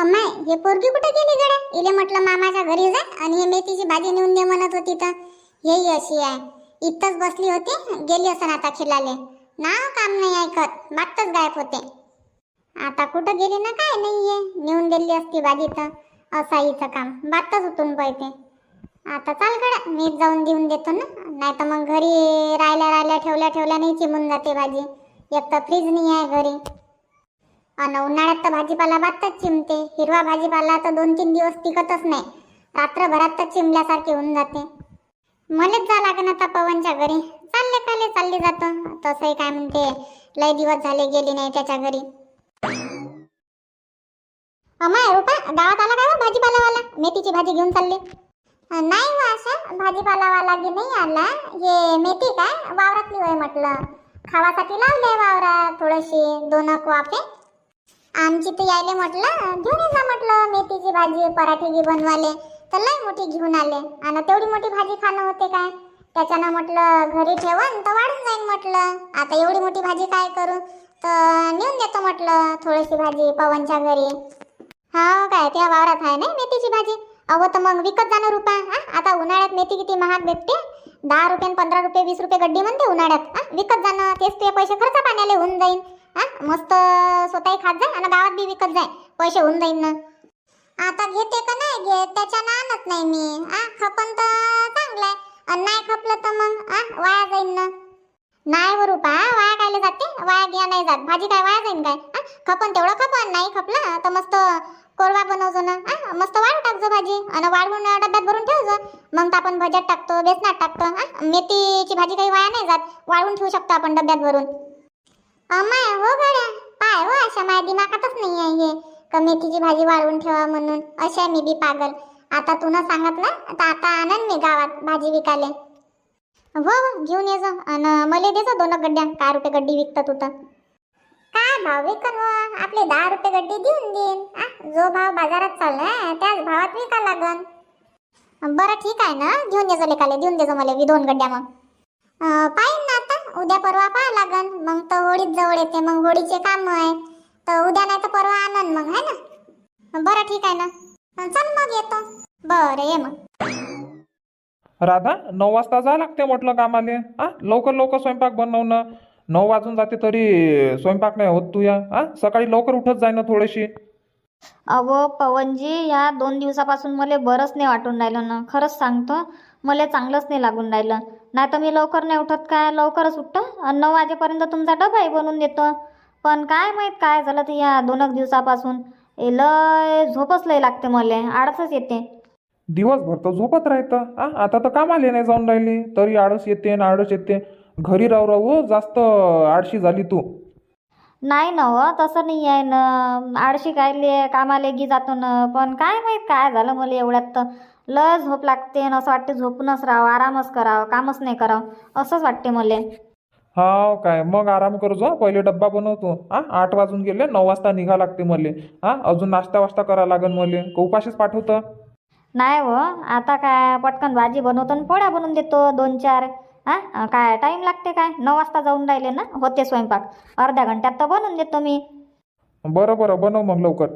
अम्माय हे पोरगी कुठे गेली गड्या? इले म्हटलं मामाच्या घरी जा आणि हे मेथीची भाजी नेऊन दे म्हणत होती तर. हेही अशी आहे. इथंच बसली होती गेली असं आता खिलाले. ना काम नाही ऐकत मागतच गायब होते. आता कुठं गेली ना काय नाहीये नेऊन दिली असती भाजी तर. असं हिचं काम बातच उठून पळते. आता चाल गड्या मीच जाऊन देऊन देतो ना. नाही तर मग घरी राहिल्या राहिल्या ठेवल्या ठेवल्या नाही चिमून जाते भाजी. एक तर फ्रीज नाही आहे घरी. आणि उन्हाळ्यात तर भाजीपाला बातच चिमते. हिरवा भाजीपाला तर दोन तीन दिवस टिकतच नाही. रात्रभरात तर चिमल्यासारखे होऊन जाते. मलेच जा लागेल आता पवनच्या घरी. चालले काले चालले जातो. तसंही काय म्हणते लय दिवस झाले गेली नाही त्याच्या घरी. अमाय रुपा गावात आला काय हो भाजीपालावाला? मेथीची भाजी घेऊन चालले. नाही हो अशा भाजीपालावाला की नाही आला. हे मेथी काय? वावरातली होय म्हटलं. खावासाठी लावले वावरात थोडीशी दोन वाफे. आमची तर यायले म्हटलं घेऊन ये जा म्हटलं मेथीची भाजी पराठे घे बनवाले तर लय मोठी घेऊन आले. आणि तेवढी मोठी भाजी खाणं होते काय? त्याच्यानं म्हटलं घरी ठेवून तर वाढून जाईन म्हटलं. आता एवढी मोठी भाजी काय करू? तर नेऊन देतो म्हटलं थोडीशी भाजी पवनच्या घरी. हा काय त्या वावरात आहे ना मेथीची भाजी? अहो तर मग विकत जाणं रुपा हा? आता उन्हाळ्यात मेथी किती महाग भेटते. दहा रुपये पंधरा रुपये वीस रुपये गड्डी म्हणते उन्हाळ्यात हा? विकत जाणं तेच ते पैसे खर्च पाण्याला होऊन जाईन. हा? मस्त स्वतःही खात जाय आणि गावात बी विकत जाय. पैसे होऊन जाईन ना. आता घेते का नाही? घेत त्याच्यानं आणत नाही मी. आ खपन तर चांगलं आहे. आणि नाही खपलं तर मग आ वाया जाईन ना. नाही हो रुपा वाया कायले जाते? वाया घ्या नाही जात. भाजी काय वाया जाईन काय? आ खपन तेवढं खपन. नाही खपलं तर मस्त कोरवा बनवजो ना. आ मस्त वाळू टाकजो भाजी. आणि वाळवून डब्यात भरून ठेवजो. मग तर आपण भज्यात टाकतो बेसनात टाकतो. आ मेथीची भाजी काही वाया नाही जात. वाळवून ठेवू शकतो आपण डब्यात भरून. अमाय हो गड्या. पाय हो अशा माझ्या दिमागातच नाही आहे हे. का मेथीची भाजी वाळवून ठेवा म्हणून. अशा मी बी पागल. आता तू ना सांगितलं तर आता आणन मी गावात भाजी विकाले. हो, हो घेऊन ये आणि मला दे दोन गड्ड्या. काय रुपये गड्डी विकतात तुझं काय भाव विकन व? आपले दहा रुपये गड्डी देऊन देईन. आ, जो भाव बाजारात चाललाय त्याच भावात विका लागन. बरं ठीक आहे ना. घेऊन देजो लेखाले लेकाले देऊन देजो मला दोन गड्ड्या मग. अं, पाहीन ना आता. उद्या परवा पाहा लागन. मग तर होळीच जवळ येते. मग होळीचे काम आहे. तर उद्या नाही तर परवा आणन मग है ना? बरं ठीक आहे ना. चल मग येतो. बरं ये मग. राधा नऊ वाजता जा लागते म्हटलं कामाले. आ लवकर लवकर स्वयंपाक बनवणं. नऊ वाजून जाते तरी स्वयंपाक नाही होत तू या. आ सकाळी लवकर उठत जाय ना थोडीशी. अहो पवनजी या दोन दिवसापासून मला बरंच नाही वाटून राहिलं ना. खरंच सांगतो मला चांगलंच नाही लागून राहिलं. नाही तर मी लवकर नाही उठत काय लवकरच उठतं. आणि नऊ वाजेपर्यंत तुमचा डबाही बनवून देतो. पण काय माहीत काय झालं ते या दोन एक दिवसापासून. ए लय झोपच लय लागते मला. आळसच येते. दिवसभर तर झोपत राहतं. आ आता तर कामाले नाही जाऊन राहिली. तरी आळस येते आणि आळस येते. घरी राहू राहू जास्त आळशी झाली तू. नाही ना हो तसं नाही आहे ना. आळशी कायले कामाला गी जातो ना. पण काय माहीत काय झालं मला एवढ्यात तर. लय झोप लागते आणि असं वाटते झोपूनच राहावं आरामच करावं कामच नाही करावं. असंच वाटते मला. हा काय मग आराम कर जा. पहिले डब्बा बनवतो. आ आठ वाजून गेले नऊ वाजता निघा लागते मले. हा अजून नाश्ता वास्ता करा लागन मले. का उपाशीच पाठवतं. नाही हो आता काय पटकन भाजी बनवतो आणि पोळ्या बनवून देतो दोन चार. हां? काय टाईम लागते काय? नऊ वाजता जाऊन राहिले ना? होते स्वयंपाक. अर्ध्या घंट्यात तर बनवून देतो मी. बरं बरं. बनव मग लवकर.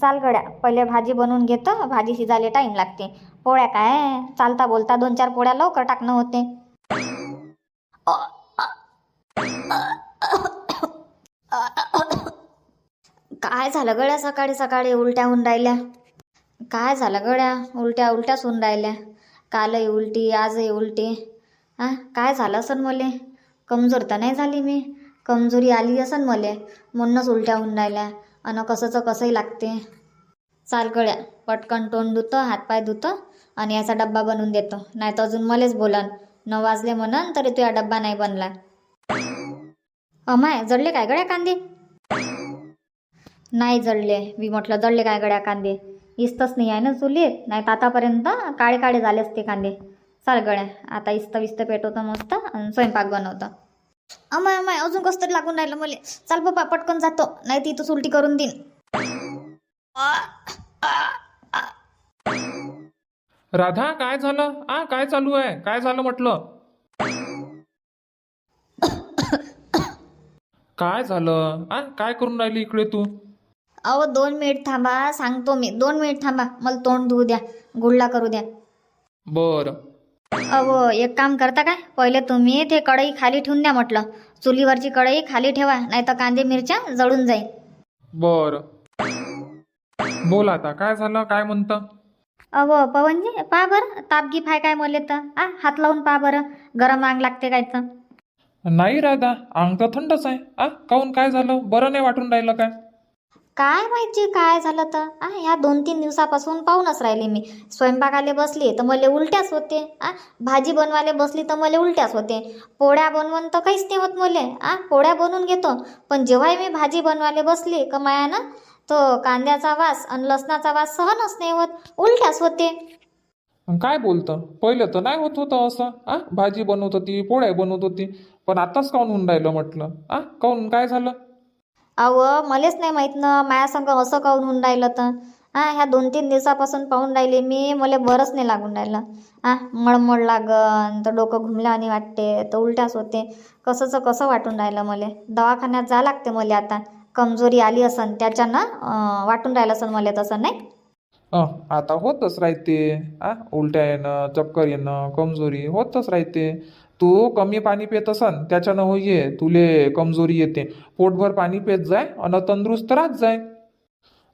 चाल गड्या. पहिले भाजी बनवून घेतो. भाजी शिजायला टाईम लागते. पोळ्या काय? चालता बोलता दोन चार पोळ्या लवकर टाकणं होते. काय झालं गड्या? सकाळी सकाळी उलट्या होऊन राहिल्या. काय झालं गड्या? उलट्या उलट्याच होऊन राहिल्या. कालही उलटी आजही उलटी. हां काय झालं असन मले? कमजोर तर नाही झाली मी. कमजोरी आली असन मले. म्हणूनच उलट्या होऊन राहिल्या. अन कसंचं कसंही लागते. चाल गड्या पटकन तोंड धुतं हातपाय धुतं आणि याचा डब्बा बनवून देतो. नाही तर अजून मलेच बोलन. न वाजले म्हणन तरी तुझा डब्बा नाही बनला. अमाय जडले काय गड्या कांदे? नाही जळले. मी म्हटलं जळले काय गड्या कांदे? इस्तच नाही आहे ना चुलीत? नाही तर आतापर्यंत काळे काळे झाले असते कांदे. चाल गड्या आता इस्त विस्त पेटवतं मस्त आणि स्वयंपाक बनवतं. अमाय अमाय अजून कसं तरी लागून राहिलं मला. चाल पप्पा पटकन जातो नाही ती तू उलटी करून देईन. राधा काय झालं? आ काय चालू आहे? काय झालं म्हटलं? काय झालं? आ काय करून राहिली इकडे तू? अहो दोन मिनिट थांबा सांगतो मी. दोन मिनिट थांबा. मला तोंड धुऊ द्या. गुळला करू द्या. बरं. अहो एक काम करता काय? पहिले तुम्ही ते कढई खाली ठेवून द्या म्हटलं. चुलीवरची कढई खाली ठेवा नाही तर कांदे मिरच्या जळून जाईल. बरं. बोल आता काय झालं? काय म्हणतं? अहो पवनजी पहा बरं. तापगी फाय काय मले तर? आ हात लावून पहा बरं. गरम आंग लागते काय तर? नाही राधा अंग तर थंडच आहे. आ काहून? काय झालं? बरं नाही वाटून राहिलं काय? काय माहिती काय झालं तर? आ ह्या दोन तीन दिवसापासून पाहूनच राहिले मी. स्वयंपाकाले बसली तर मला उलट्याच होते. आ भाजी बनवायला बसली तर मला उलट्याच होते. पोळ्या बनवून तर काहीच नाही होत मले. आ पोळ्या बनवून घेतो. पण जेव्हाही मी भाजी बनवायला बसली का मायानं तो कांद्याचा वास आणि लसणाचा वास सहनच नाही होत. उलट्याच होते. काय बोलतं? पहिलं तर नाही होत होतं असं. आ भाजी बनवत होती पोळ्या बनवत होती. पण आताच काऊन होऊन राहिलं म्हटलं? आ काऊन? काय झालं? अव मलेच नाही माहीत ना मायासंग असं काऊन होऊन राहिलं तर? हा ह्या दोन तीन दिवसापासून पाहून राहिले मी मला बरंच नाही लागून राहिलं. हा मळमळ लागन तर डोकं घुमल्यावानी वाटते तर उलट्याच होते. कसंचं कसं वाटून राहिलं मला? दवाखान्यात जा लागते मला आता. कमजोरी आली असन त्याच्यानं वाटून राहिलं असन मला तसं नाही? अं, आता होतच राहते. आ उलट्या येणं चक्कर येणं कमजोरी होतच राहते. तू कमी पाणी पित असन त्याच्यानं होईये तुले कमजोरी येते. पोटभर पाणी पित जाय अन तंदुरुस्त राहत जाय.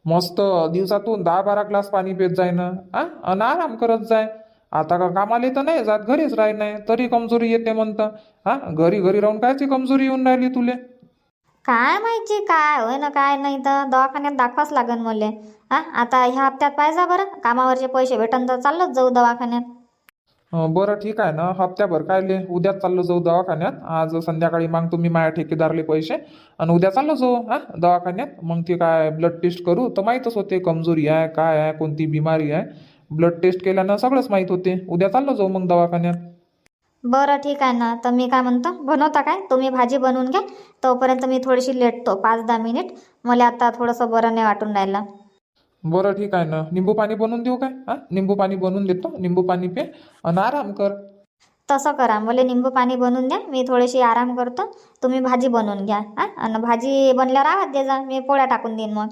मस्त दिवसातून दहा बारा ग्लास पाणी पित जाय ना आ? अन आराम करत जाय. आता का कामाला तर नाही जात घरीच राही नाही तरी कमजोरी येते म्हणतं. हा घरी घरी राहून कायची कमजोरी येऊन राहिली तुले? काय माहिती काय होय ना काय नाही तर दवाखान्यात दाखवाच लागन मला. हा आता ह्या हप्त्यात पाहिजे बरं कामावरचे पैसे भेटन तर चाललंच जाऊ दवाखान्यात. बरं ठीक आहे ना. हप्त्याभर काय ले उद्याच चाललो जाऊ दवाखान्यात. आज संध्याकाळी मग तुम्ही माझ्या ठेकेदारले पैसे आणि उद्या चाललो जाऊ हा दवाखान्यात. मग ते काय ब्लड टेस्ट करू. तर माहीतच होते कमजोरी आहे काय आहे कोणती बिमारी आहे. ब्लड टेस्ट केल्यानं सगळंच माहीत होते. उद्या चाललो जाऊ मग दवाखान्यात. बरं ठीक आहे ना. तर मी काय म्हणतो बनवता काय? तुम्ही भाजी बनवून घ्या. तोपर्यंत मी थोडीशी लेटतो पाच दहा मिनिट. मला आता थोडंसं बरं नाही वाटून राहिलं. बरं ठीक आहे ना. निंबू पाणी बनवून देऊ काय? हा? निंबू पाणी बनवून देतो. निंबू पाणी पे आणि आराम कर. तसं करा. मला निंबू पाणी बनवून द्या. मी थोडीशी आराम करतो. तुम्ही भाजी बनवून घ्या. हां? आणि भाजी बनल्यावर आवाज दे जा. मी पोळ्या टाकून देईन मग.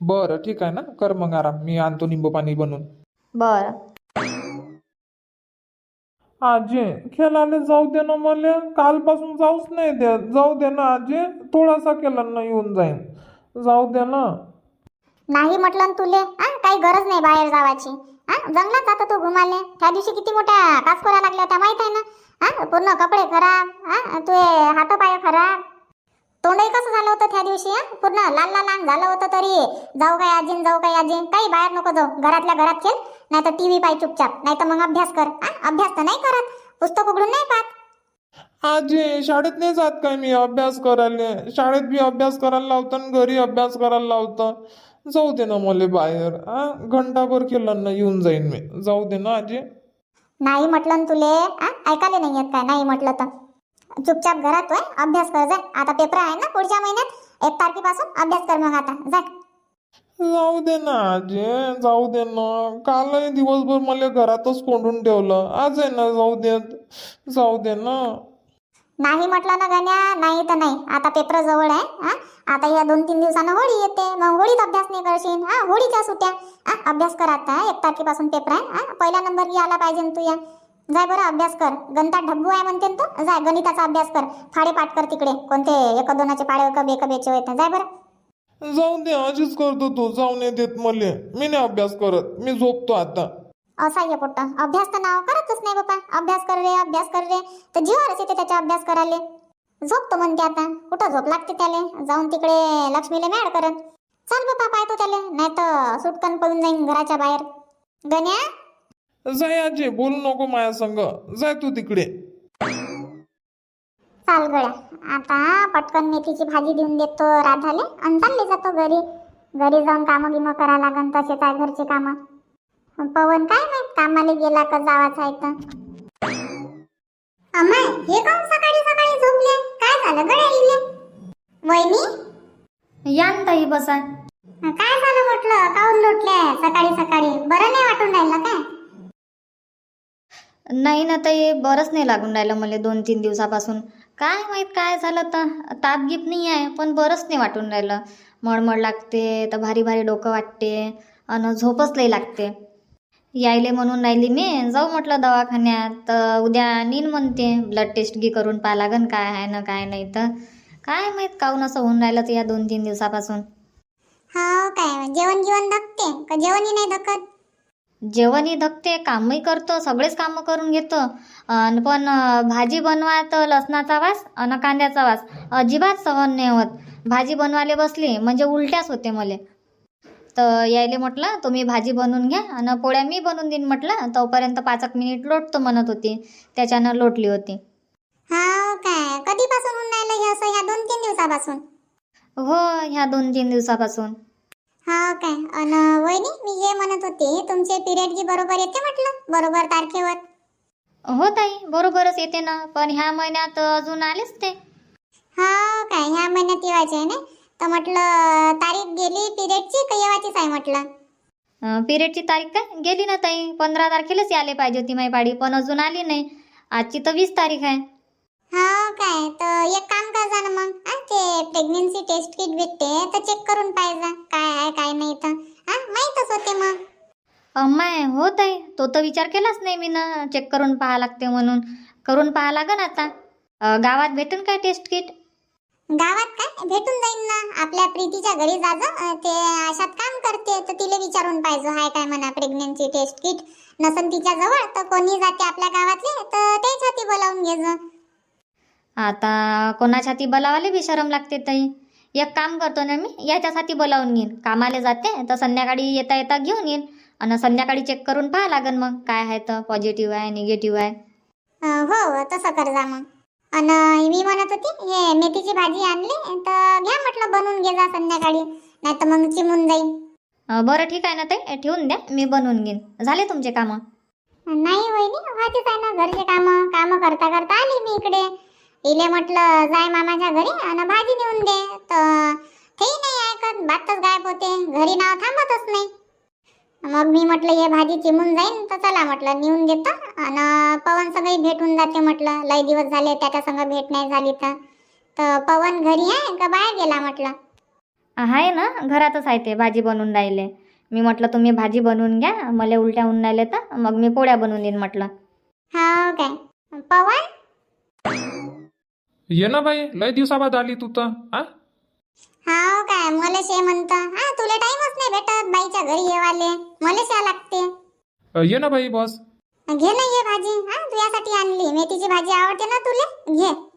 बरं ठीक आहे ना. कर मग आराम. मी आणतो निंबू पाणी बनवून. बरं. आजी खेळायला जाऊ दे ना मला. कालपासून जाऊच नाही द्या जाऊ दे ना आजी. थोडासा केला येऊन जाईन. जाऊ दे ना. नाही म्हटलं तुले हा? काही गरज नाही बाहेर जावाची. हा? जंगलात जातो तू घुमाले. त्या दिवशी किती मोठ्या कासकोऱ्या लागल्या त्या माहीत आहे ना? हा? पूर्ण कपडे खराब हा? तुझे हात पाय खराब. तोंडही कसं झालं होतं त्या दिवशी हा? पूर्ण लाल लाल झालं होतं तरी. जाऊ काय आजीन जाऊ काय आजीन. काही बाहेर नको जाऊ. घरातल्या घरात खेळ. नाही तर टीव्ही पाय चुपचाप. नाही तर मग अभ्यास कर. हा? अभ्यास तर नाही करत. पुस्तक उघडून नाही पाहत. आजी शाळेत नाही जात काय मी? अभ्यास करायला शाळेत बी अभ्यास करायला लावतो आणि घरी अभ्यास करायला लावतो. जाऊ दे ना मला बाहेर. आ घंटाभर केलं ना येऊन जाईन मी. जाऊ दे ना आजी. नाही म्हटलं ना तुले आ ऐकायला नाही येत काय? नाही म्हटलं तर. चुपचाप घरात होय अभ्यास कर जाय आता पेपर आहे ना पुढच्या महिन्यात. एक तारखेपासून अभ्यास कर मग आता जाय जाऊ दे ना आजी जाऊ दे ना. कालही दिवसभर मला घरातच कोंडून ठेवलं. आज आहे ना जाऊ दे जाऊ दे ना. नाही म्हटलं ना गण्या नाही तर नाही. आता पेपर जवळ आहे हा? आता या दोन तीन दिवसानं होळी येते. मग होळीत अभ्यास नाही करशील हा? होळीच्या सुट्ट्या. हा? अभ्यास कर आता एक तारखेपासून पेपर आहे हा? पहिला नंबर आला पाहिजे तू या जाय बरं अभ्यास कर. गणिता ढब्बू आहे म्हणते ना तू? जाय गणिताचा अभ्यास कर. फाडे पाठ कर तिकडे. कोणते? एक दोनाचे पाडे एक बेचे होते जाय बरं. जाऊ दे अशीच करतो तू. जाऊ नाही देत मले. मी नाही अभ्यास करत. मी झोपतो आता. असा आहे पोट्ट. अभ्यास तर नाव करतच नाही बापा अभ्यास कर रे अभ्यास कर रे. तर जीवावरच येते त्याचा अभ्यास करायला. झोपतो म्हणते आता. कुठं झोप लागते त्याले? जाऊन तिकडे लक्ष्मीला मॅड करत. चल बापा पाहतो त्याले. नाही तर सुटकन पळून जाईन घराच्या बाहेर. गण्या? जाय आजी बोलू नको माझ्या संग. जाय तू तिकडे. चाल गड्या. आता पटकन मेथीची भाजी देऊन देतो राधाले. आणि चालले जातो घरी. घरी जाऊन कामं गिमं करा लागन. तसेच आहे घरचे कामं. पवन काय माहीत कामाला गेला का जावाचा आहे तर अमाय हे काऊन सकाळी सकाळी झोपले? काय झालं गड्या इले? वहिनी? या ताई बसा काय झालं म्हटलं? काऊन लोटले सकाळी सकाळी? बरं नाही वाटून राहिलं काय? नाही ना ताई बरंच नाही लागून राहिलं मला दोन तीन दिवसापासून. काय माहीत काय झालं तर? ताप गीप नाही आहे पण बरंच नाही वाटून राहिलं. मळमळ लागते तर भारी भारी डोकं वाटते आणि झोपच लई लागते. यायले म्हणून राहिली मी. जाऊ म्हटलं दवाखान्यात तर उद्या नीन म्हणते ब्लड टेस्ट गी करून पाहा लागन काय आहे ना काय नाही तर. काय माहीत काहून असं होऊन राहिलं तर या दोन तीन दिवसापासून. हो काय जेवण जेवण धकते का? जेवणही नाही धकत? जेवणही धकते कामही करतो सगळेच कामं करून घेतो. अन पण भाजी बनवा तर लसणाचा वास आणि कांद्याचा वास. अजिबात सहन नाही होत. भाजी बनवायला बसली म्हणजे उलट्याच होते मले. तर यायले म्हटलं तुम्ही भाजी बनवून घ्या आणि पोळ्या मी बनवून देईन म्हटलं. तोपर्यंत पाच एक मिनिट लोटतो म्हणत होती. त्याच्यानं लोटली होती. हो काय? कधीपासून होऊन राहिलं हे असं? ह्या दोन तीन दिवसापासून? हो ह्या दोन तीन दिवसापासून. हो काय? अन वहिनी मी हे म्हणत होते तुमचे पिरियड की बरोबर येते म्हटलं? बरोबर तारखेवर? हो ताई बरोबरच येते ना. पण ह्या महिन्यात अजून आलेच ते. हो काय? ह्या महिन्यात येवायचे आहे ना? तर म्हटलं तारीख गेली पिरियडची का येवाचीच आहे म्हटलं? पिरियडची तारीख काय? गेली ना ताई. पंधरा तारखेलाच यायला पाहिजे होती माझी पाडी पण अजून आली नाही. आजची तर वीस तारीख आहे. हो काय? तर एक काम कर जा ना मग. हा ते प्रेग्नेन्सी टेस्ट किट भेटते तर चेक करून पाहिजे काय आहे काय नाही तर. हा माहीतच होते मग. अम्माय हो ताई. तो तर विचार केलाच नाही मी ना चेक करून पाहा लागते म्हणून. करून पाहा लागन आता. अ, गावात भेटेन काय टेस्ट किट गावात काय? भेटून जाईन ना. आपल्या प्रीतीच्या घरी जाजो. ते अशात काम करते. तर तिला विचारून पाहिजे. हाय काय म्हणा प्रेग्नेन्सी टेस्ट किट नसन तिच्या जवळ. तर कोणी जाते आपल्या गावातले तर त्याच हाती बोलावून घे. आता कोणाच्या हाती बोलावाले बी शरम लागते ताई? एक काम करतो ना मी याच्यासाठी बोलावून घेईन. कामाला जाते तर संध्याकाळी येता येता घेऊन येईन. आणि संध्याकाळी चेक करून पाहा लागन मग काय आहे तर पॉझिटिव्ह आहे निगेटिव्ह आहे. हो हो, तसं कर जा मग. आणि मी म्हणत होती हे मेथीची भाजी आणली तर घ्या म्हटलं बनवून घे जा संध्याकाळी नाही तर मग चिमून जाईल अ, बरं ठीक आहे ना ताई ठेवून द्या मी बनवून घेईन. झाले तुमचे कामं? नाही वहिनी व्हायचीच आहे ना घरचे काम काम करता करता आली मी इकडे. इले म्हटलं जाय मामाच्या घरी आणि भाजी नेऊन दे. तर तेही नाही ऐकत बातच गायब होते घरी नाव थांबतच नाही. मग मी म्हटलं हे भाजी चिमून जाईन तर चला म्हटलं. नेऊन देतो आणि पवन सगळी भेटून जाते म्हटलं. लय दिवस झाले त्याच्या संग भेट नाही झाली तर. तर पवन घरी आहे का बाहेर गेला म्हटलं. आहे ना घरातच आहे ते भाजी बनवून राहिले. मी म्हटलं तुम्ही भाजी बनवून घ्या मला उलट्या होऊन राहिले तर. मग मी पोळ्या बनवून देईन म्हटलं. हो काय? पवन? ये ना बाई लय दिवसाबाद आली तू तर हो काय मला शे म्हणतं हा तुला टाइमच नाही भेटत बाईच्या घरी येवाले. मला शा लागते. अ, ये ना बाई बस घे ना ये भाजी. हा तुझ्यासाठी आणली. मेथीची भाजी आवडते ना तुले? घे.